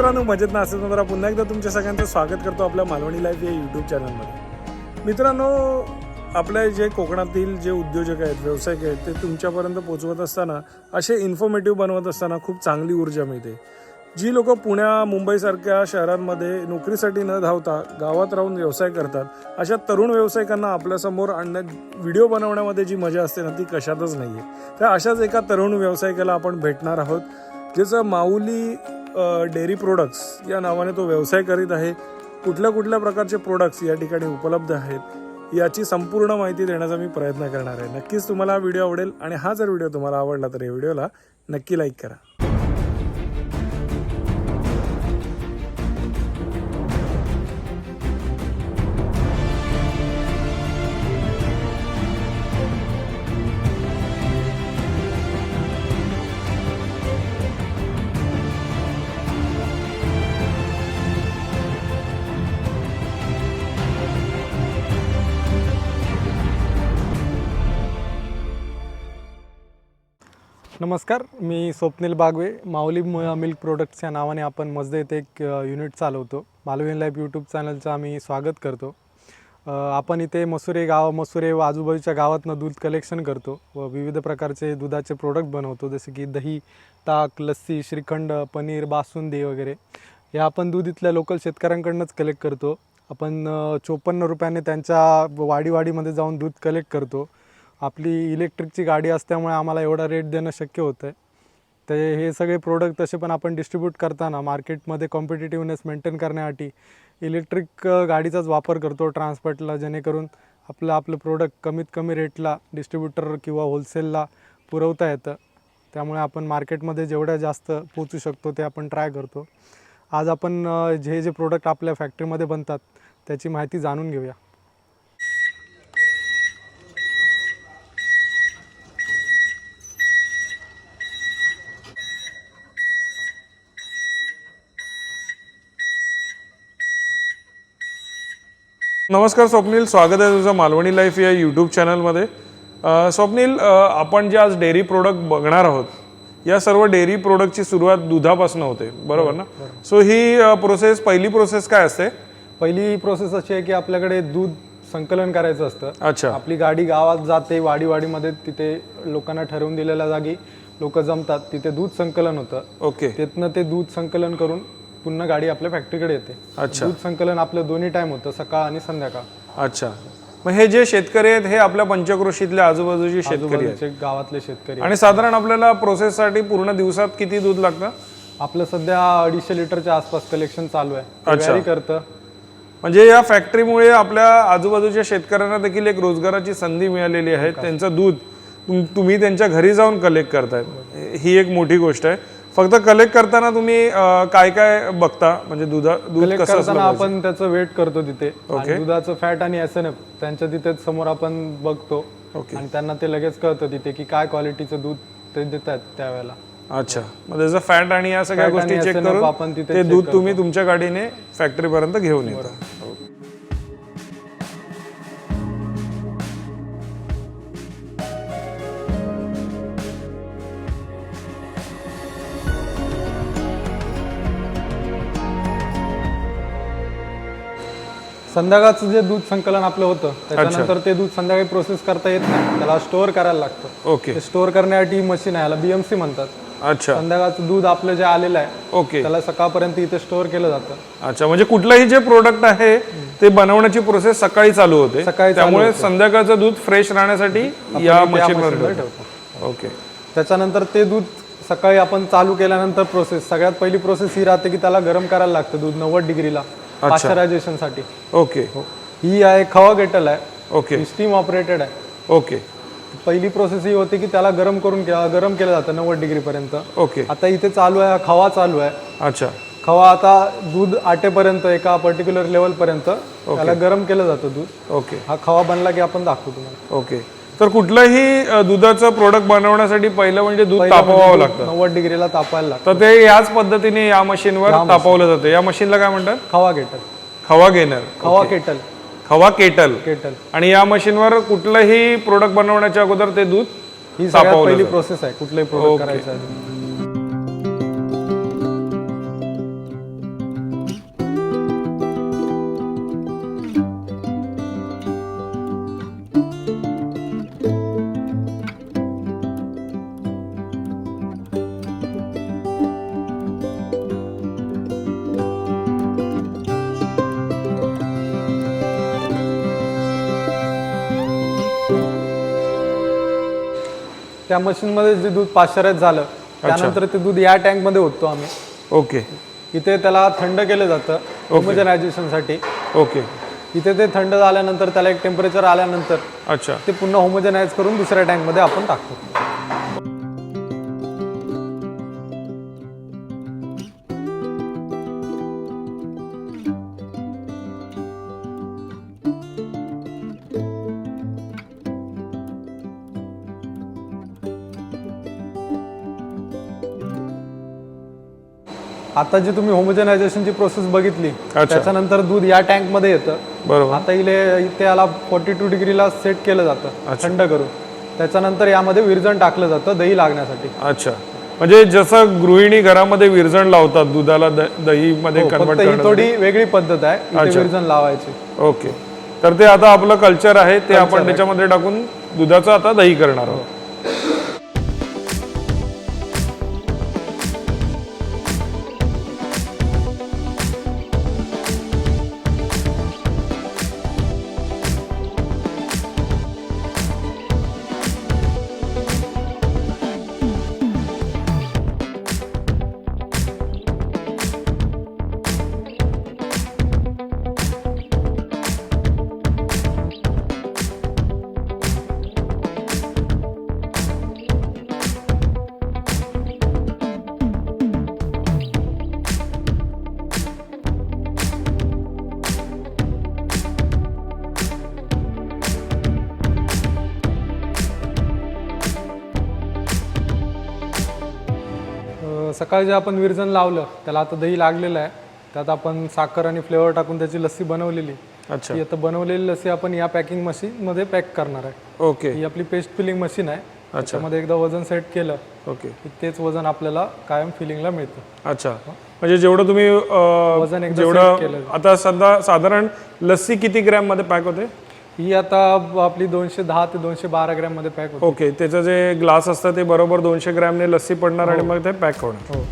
मित्रांनो मजेत ना असेल तर पुन्हा एकदा तुमच्या सगळ्यांचं स्वागत करतो आपल्या मालवणी लाईफ या यूट्यूब चॅनलमध्ये मित्रांनो आपल्या जे कोकणातील जे उद्योजक आहेत व्यावसायिक आहेत ते तुमच्यापर्यंत पोचवत असताना असे इन्फॉर्मेटिव्ह बनवत असताना खूप चांगली ऊर्जा मिळते. जी लोक पुण्या मुंबईसारख्या शहरांमध्ये नोकरीसाठी न धावता गावात राहून व्यवसाय करतात अशा तरुण व्यावसायिकांना आपल्यासमोर आणण्यात व्हिडिओ बनवण्यामध्ये जी मजा असते ना ती कशातच नाही आहे तर अशाच एका तरुण व्यावसायिकाला आपण भेटणार आहोत ज्याचं माऊली डेअरी प्रोडक्ट्स या नावाने तो व्यवसाय करीत आहे. कुठल्या कुठल्या प्रकारचे प्रोडक्ट्स या ठिकाणी उपलब्ध आहेत याची संपूर्ण माहिती देण्याचा मी प्रयत्न करणार आहे. नक्कीच तुम्हाला हा व्हिडिओ आवडेल आणि हा जर व्हिडिओ तुम्हाला आवडला तर या व्हिडिओला नक्की लाईक करा. नमस्कार मी स्वप्नील बागवे. माऊली म- मिल्क प्रोडक्ट्स या नावाने आपण मजदे येथे एक युनिट चालवतो. मालवीन लाईफ यूट्यूब चॅनलचं आम्ही स्वागत करतो. आपण इथे मसुरे गाव मसुरे व आजूबाजूच्या गावातनं दूध कलेक्शन करतो व विविध प्रकारचे दुधाचे प्रोडक्ट बनवतो. जसे की दही ताक लस्सी श्रीखंड पनीर बासुंदी वगैरे. हे आपण दूध इथल्या लोकल शेतकऱ्यांकडूनच कलेक्ट करतो. आपण चोपन्न रुपयाने त्यांच्या वाडीवाडीमध्ये जाऊन दूध कलेक्ट करतो. आपली इलेक्ट्रिकची गाडी असल्यामुळे आम्हाला एवढा रेट देणं शक्य होतं आहे ते हे सगळे प्रोडक्ट तसे पण आपण डिस्ट्रीब्यूट करताना मार्केटमध्ये कॉम्पिटेटिव्हनेस मेंटेन करण्यासाठी इलेक्ट्रिक गाडीचाच वापर करतो ट्रान्सपोर्टला जेणेकरून आपलं आपलं प्रोडक्ट कमीत कमी रेटला डिस्ट्रीब्युटर किंवा होलसेलला पुरवता येतं. त्यामुळे आपण मार्केटमध्ये जेवढ्या जास्त पोचू शकतो ते आपण ट्राय करतो. आज आपण जे जे प्रोडक्ट आपल्या फॅक्टरीमध्ये बनतात त्याची माहिती जाणून घेऊया. नमस्कार स्वप्नील स्वागत आहे तुझं मालवणी लाईफ या यूट्यूब चॅनलमध्ये. स्वप्नील आपण जे आज डेअरी प्रोडक्ट बघणार आहोत या सर्व डेअरी प्रोडक्टची सुरुवात दुधापासून होते बरोबर ना? सो ही प्रोसेस पहिली प्रोसेस काय असते? पहिली प्रोसेस अशी आहे की आपल्याकडे दूध संकलन करायचं असतं. अच्छा. आपली गाडी गावात जाते वाडी वाडीमध्ये तिथे लोकांना ठरवून दिलेल्या जागी लोक जमतात तिथे दूध संकलन होतं. ओके. तिथनं ते दूध संकलन करून पुन्हा गाडी आपल्या फॅक्टरीकडे येते. अच्छा. दूध संकलन आपलं दोन्ही टाइम होतं सकाळ आणि संध्याकाळ. अच्छा. मग हे जे शेतकरी आहेत हे आपल्या पंचक्रोशीतल्या आजूबाजूचे शेतकरी आहेत. आजूबाजूचे गावातले शेतकरी आणि साधारण आपल्याला प्रोसेससाठी पूर्ण दिवसात किती दूध लागतं? आपलं सध्या अडीचशे लिटरच्या आसपास कलेक्शन चालू आहे. अच्छा. Vary करतं. म्हणजे या फॅक्टरीमुळे आपल्या आजूबाजूच्या शेतकऱ्यांना देखील एक रोजगाराची संधी मिळालेली आहे. त्यांचं दूध तुम- तुम्ही त्यांच्या घरी जाऊन कलेक्ट करतायत. ही एक मोठी गोष्ट आहे. फक्त कलेक्ट करताना तुम्ही अं, काय काय बघता? म्हणजे दुधा दूध कलेक्ट कसं असलं करताना पाहिजे? आपण त्याचं वेट करतो तिथे. आणि दुधाचं फॅट आणि एस एन एफ त्यांच्या तिथे समोर आपण बघतो. ओके. आणि त्यांना ते लगेच कळतं तिथे की काय क्वालिटीचं दूध ते देतात त्यावेळेला. अच्छा. मग त्याचं फॅट आणि या सगळ्या Fat गोष्टी चेक SNF करून आपण तिथे ते check दूध तुम्ही तुमच्या गाडीने फॅक्टरीपर्यंत घेऊन येता. संध्याकाळचं जे दूध संकलन आपलं होतं त्याच्यानंतर ते दूध संध्याकाळी प्रोसेस करता येत नाही. त्याला स्टोअर करायला लागतं. ओके स्टोअर करण्यासाठी मशीन आहे याला बीएमसी म्हणतात. अच्छा. संध्याकाळचं दूध आपलं जे आलेलं आहे ओके त्याला सकाळपर्यंत इथे स्टोअर केलं जातं. अच्छा म्हणजे कुठलंही जे प्रोडक्ट आहे ते बनवण्याची प्रोसेस सकाळी चालू होते. सकाळी त्यामुळे संध्याकाळचं दूध फ्रेश राहण्यासाठी या मशीनवर ठेवतो. ओके त्याच्यानंतर ते दूध सकाळी आपण चालू केल्यानंतर प्रोसेस सगळ्यात पहिली प्रोसेस ही राहते की त्याला गरम करायला लागतं दूध नव्वद डिग्रीला. पाश्चरायझेशनसाठी ओके. ही. आहे खवा गेटल आहे. ओके. ही स्टीम ऑपरेटेड आहे. ओके. पहिली प्रोसेस ही होती की त्याला गरम करून गरम केलं जातं नव्वद डिग्री पर्यंत. ओके. आता इथे चालू आहे हा खवा चालू आहे. अच्छा. खवा आता दूध आटेपर्यंत एका पर्टिक्युलर लेवल पर्यंत त्याला गरम केलं जातं दूध. ओके. हा खवा बनला की आपण दाखवू तुम्हाला. ओके. तर कुठलंही दुधाचं प्रोडक्ट बनवण्यासाठी पहिलं म्हणजे दूध तापवावं लागतं. नव्वद डिग्रीला तापायला लागतं. तर ते याच पद्धतीने या मशीनवर तापवलं जातं. या मशीनला काय म्हणतात? खवा केटल खवा घेणार. खवा केटल खवा केटल केटल आणि या मशीनवर कुठलंही प्रोडक्ट बनवण्याच्या अगोदर ते दूध ही सगळ्यात पहिली. प्रोसेस आहे. कुठलंही प्रोडक्ट करायचं त्या मशीनमध्ये जे दूध पाश्चराईज झालं त्यानंतर ते दूध या टँकमध्ये ओततो आम्ही. ओके. इथे त्याला थंड केलं जातं होमोजनायझेशनसाठी ओके. इथे ते थंड झाल्यानंतर त्याला एक टेम्परेचर आल्यानंतर अच्छा. ते पुन्हा होमोजनाइज करून दुसऱ्या टँकमध्ये आपण टाकतो. आता जी तुम्ही होमोजनायझेशनची प्रोसेस बघितली त्याच्यानंतर दूध या टँकमध्ये येतं. बरोबर. आता इले इथे याला फॉर्टी टू डिग्रीला सेट केलं जातं थंड करून. त्याच्यानंतर यामध्ये विरजण टाकलं जातं दही लागण्यासाठी. अच्छा. म्हणजे जसं गृहिणी घरामध्ये विरजण लावतात दुधाला दही मध्ये हो, कन्वर्ट ही थोडी वेगळी पद्धत आहे विरजण लावायची. ओके. तर ते आता आपलं कल्चर आहे ते आपण त्याच्यामध्ये टाकून दुधाचं आता दही करणार आहोत. सकाळी जे आपण विरजण लावलं त्याला आता दही लागलेलं आहे. त्यात आपण साखर आणि फ्लेवर टाकून त्याची लस्सी बनवलेली. अच्छा. आता बनवलेली लस्सी आपण या पॅकिंग मशीन मध्ये पॅक करणार आहे. ओके. ही आपली पेस्ट फिलिंग मशीन आहे. त्याच्यामध्ये एकदा वजन सेट केलं ओके. तेच वजन आपल्याला कायम फिलिंगला मिळतं. अच्छा. म्हणजे जेवढं तुम्ही वजन एकदा जेवढं. आता सध्या साधारण लस्सी किती ग्रॅममध्ये पॅक होते? ही आता आपली दोनशे दहा ते दोनशे बारा ग्रॅममध्ये पॅक होते. ओके त्याचं जे ग्लास असतं ते बरोबर दोनशे ग्रॅमने लस्सी पडणार आणि मग ते पॅक होणार. हो.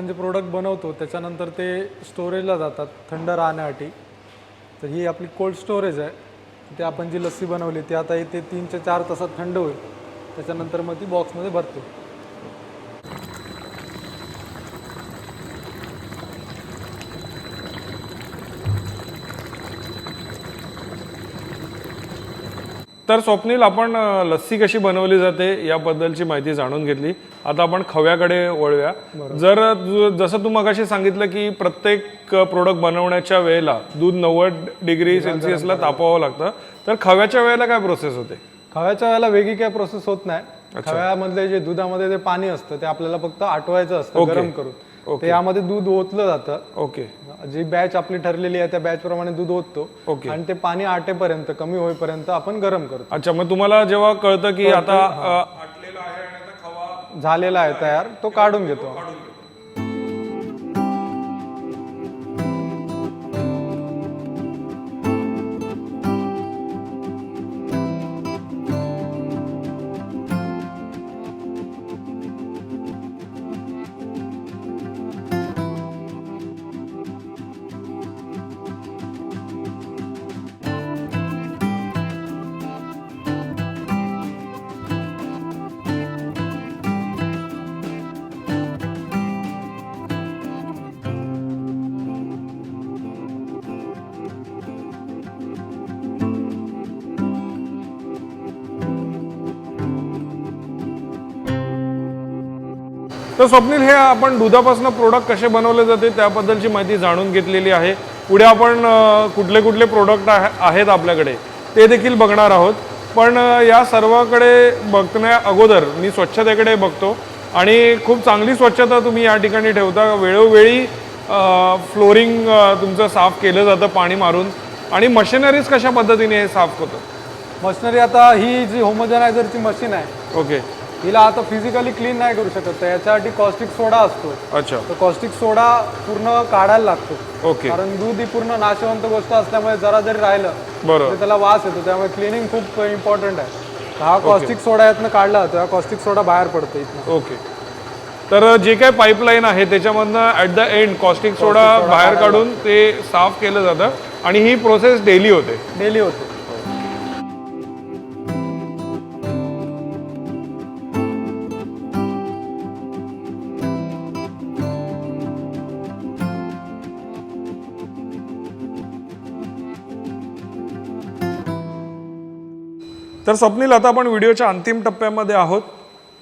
आपण जे प्रोडक्ट बनवतो त्याच्यानंतर ते स्टोरेजला जातात थंड राहण्यासाठी. तर ही आपली कोल्ड स्टोरेज आहे. ते आपण जी लस्सी बनवली ती आता इथे तीन ते चार तासात थंड होईल. त्याच्यानंतर मग ती बॉक्समध्ये भरतो. तर स्वप्नील आपण लस्सी कशी बनवली जाते याबद्दलची माहिती जाणून घेतली. आता आपण खव्याकडे वळूया. जर जसं तू मगाशी सांगितलं की प्रत्येक प्रोडक्ट बनवण्याच्या वेळेला दूध नव्वद डिग्री सेल्सिअसला तापवावं लागतं. तर खव्याच्या वेळेला काय प्रोसेस होते? खव्याच्या वेळेला वेगळी काय प्रोसेस होत नाही. खव्यामधले जे दुधामध्ये जे पाणी असतं ते आपल्याला फक्त आटवायचं असतं गरम करून. ते यामध्ये दूध ओतलं जातं. ओके जी बॅच आपली ठरलेली आहे त्या बॅच प्रमाणे दूध ओततो. ओके. आणि ते पाणी आटेपर्यंत कमी होईपर्यंत आपण गरम करतो. अच्छा मग तुम्हाला जेव्हा कळतं की आता अं, झालेला आहे तयार तो काढून घेतो. तर स्वप्नील हे आपण दुधापासून प्रोडक्ट कसे बनवले जाते त्याबद्दलची माहिती जाणून घेतलेली आहे. पुढे आपण कुठले कुठले प्रोडक्ट आहेत आपल्याकडे ते देखील बघणार आहोत. पण या सर्वाकडे बघण्या अगोदर मी स्वच्छतेकडे बघतो आणि खूप चांगली स्वच्छता तुम्ही या ठिकाणी ठेवता. वेळोवेळी फ्लोरिंग तुमचं साफ केलं जातं पाणी मारून. आणि मशिनरीज कशा पद्धतीने हे साफ होतं? मशिनरी आता ही जी होमोजनायझरची मशीन आहे ओके. हिला आता फिजिकली क्लीन नाही करू शकत. तर याच्यासाठी कॉस्टिक सोडा असतो. अच्छा. तर कॉस्टिक सोडा पूर्ण काढायला लागतो. ओके. कारण दूध ही पूर्ण नाशवंत गोष्ट असल्यामुळे जरा जरी राहिलं बरोबर तर त्याला वास येतो. त्यामुळे क्लिनिंग खूप इम्पॉर्टंट आहे. तर हा कॉस्टिक सोडा यातनं काढला जातो हा कॉस्टिक सोडा बाहेर पडतो इथनं. ओके. तर जे काही पाईपलाईन आहे त्याच्यामधनं at the end caustic soda बाहेर काढून ते साफ केलं जातं. आणि ही प्रोसेस डेली होते. डेली होते. तर स्वप्नील आता आपण व्हिडिओच्या अंतिम टप्प्यामध्ये आहोत.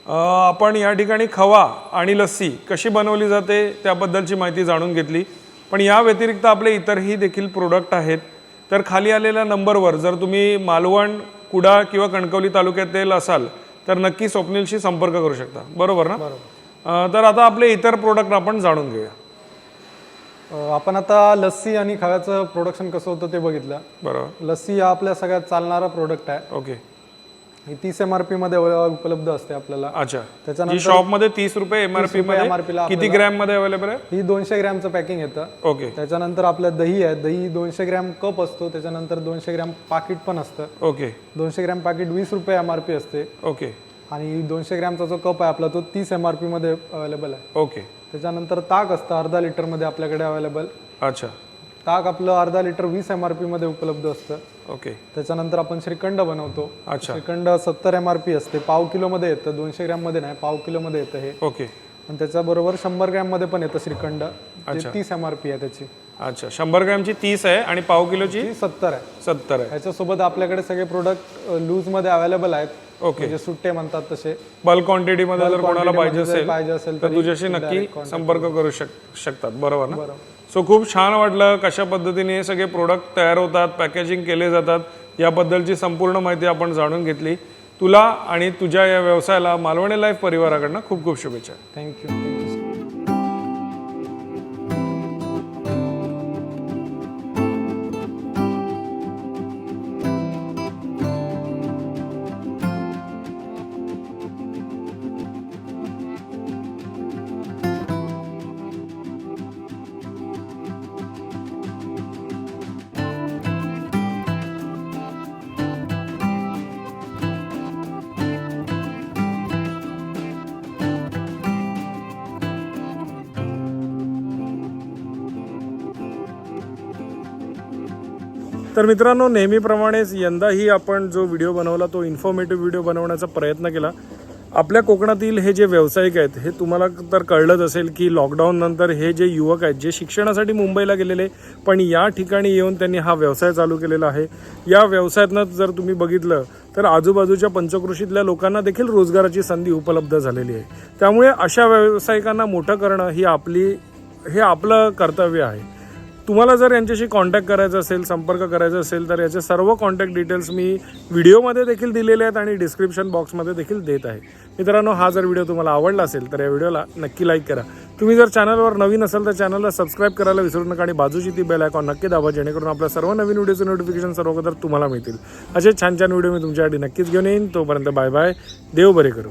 आपण या ठिकाणी खवा आणि लस्सी कशी बनवली जाते त्याबद्दलची माहिती जाणून घेतली. पण या व्यतिरिक्त आपले इतरही देखील प्रोडक्ट आहेत. तर खाली आलेल्या नंबरवर जर तुम्ही मालवण कुडा किंवा कणकवली तालुक्यातील असाल तर नक्की स्वप्नीलशी संपर्क करू शकता. बरोबर ना? अं, तर आता आपले इतर प्रोडक्ट आपण जाणून घेऊया. आपण आता लस्सी आणि खव्याचं प्रोडक्शन कसं होतं ते बघितलं. बरोबर. लस्सी हा आपल्या सगळ्यात चालणारा प्रोडक्ट आहे. ओके. ही तीस एम आर पी मध्ये उपलब्ध असते आपल्याला. अच्छा. त्याच्यानंतर जी शॉपमध्ये तीस रुपये एमआरपी मध्ये ला किती ग्रॅममध्ये अवेलेबल आहे? ही दोनशे ग्रॅमचं पॅकिंग येतं. ओके. त्याच्यानंतर आपलं दही आहे. दही दोनशे ग्रॅम कप असतो. त्याच्यानंतर दोनशे ग्रॅम पाकिट पण असतं. ओके. दोनशे ग्रॅम पाकिट वीस रुपये एम आर पी असते. ओके. आणि दोनशे ग्रॅमचा जो कप आहे आपला तो तीस एम आरमध्ये अवेलेबल आहे. ओके. त्याच्यानंतर ताक असतं अर्धा लिटरमध्ये आपल्याकडे अवेलेबल अच्छा. ताक आपलं अर्धा लिटर वीस एम आरमध्ये उपलब्ध असतं. ओके. त्याच्यानंतर आपण श्रीखंड बनवतो. अच्छा. श्रीखंड सत्तर एम आर पी असते पाव किलोमध्ये येतं दोनशे ग्रॅममध्ये नाही पाव किलोमध्ये येतं हे. ओके. आणि त्याच्याबरोबर शंभर ग्रॅममध्ये पण येतं श्रीखंड. तीस एम आर पी आहे त्याची. अच्छा. शंभर ग्रॅमची तीस आहे आणि पाव किलोची? सत्तर आहे. सत्तर आहे. ह्याच्यासोबत आपल्याकडे सगळे प्रोडक्ट लूजमध्ये अवेलेबल आहेत. ओके म्हणजे सुट्टे म्हणतात तसे. बल्क क्वांटिटी मध्ये जर कोणाला पाहिजे असेल पाहिजे असेल तर तुझ्याशी नक्की संपर्क करू शक शकतात. बरोबर ना? सो खूप छान वाटलं कशा पद्धतीने हे सगळे प्रोडक्ट तयार होतात पॅकेजिंग केले जातात याबद्दलची संपूर्ण माहिती आपण जाणून घेतली. तुला आणि तुझ्या या व्यवसायाला मालवणी लाईफ परिवाराकडनं खूप खूप शुभेच्छा. थँक्यू तर मित्रांनो नेहमीप्रमाणेच यंदाही आपण जो व्हिडिओ बनवला तो इन्फॉर्मेटिव्ह व्हिडिओ बनवण्याचा प्रयत्न केला. आपल्या कोकणातील हे जे व्यावसायिक आहेत हे तुम्हाला तर कळलंच असेल की लॉकडाऊन नंतर हे जे युवक आहेत जे शिक्षणासाठी मुंबईला गेलेले पण या ठिकाणी येऊन त्यांनी हा व्यवसाय चालू केलेला आहे. या व्यवसायातनं जर तुम्ही बघितलं तर आजूबाजूच्या पंचकृषीतल्या लोकांना देखील रोजगाराची संधी उपलब्ध झालेली आहे. त्यामुळे अशा व्यावसायिकांना मोठं करणं ही आपली हे आपलं कर्तव्य आहे. तुम्हाला जर यांच्याशी कॉन्टॅक्ट करायचा असेल संपर्क करायचा असेल तर याचे सर्व कॉन्टॅक्ट डिटेल्स मी व्हिडिओमध्ये देखील दिलेले आहेत आणि डिस्क्रिप्शन बॉक्समध्ये देखील देत आहे. मित्रांनो हा जर व्हिडिओ तुम्हाला आवडला असेल तर या व्हिडिओला नक्की लाईक करा. तुम्ही जर चॅनलवर नवीन असाल तर चॅनलला सबस्क्राईब करायला विसरू नका आणि बाजूची ती बेल आयकॉन नक्की दाबा जेणेकरून आपल्या सर्व नवीन व्हिडिओचे नोटिफिकेशन सर्व तुम्हाला मिळतील. असे छान छान व्हिडिओ मी तुमच्यासाठी नक्कीच घेऊन येईन. तोपर्यंत बाय बाय देव बरे करू.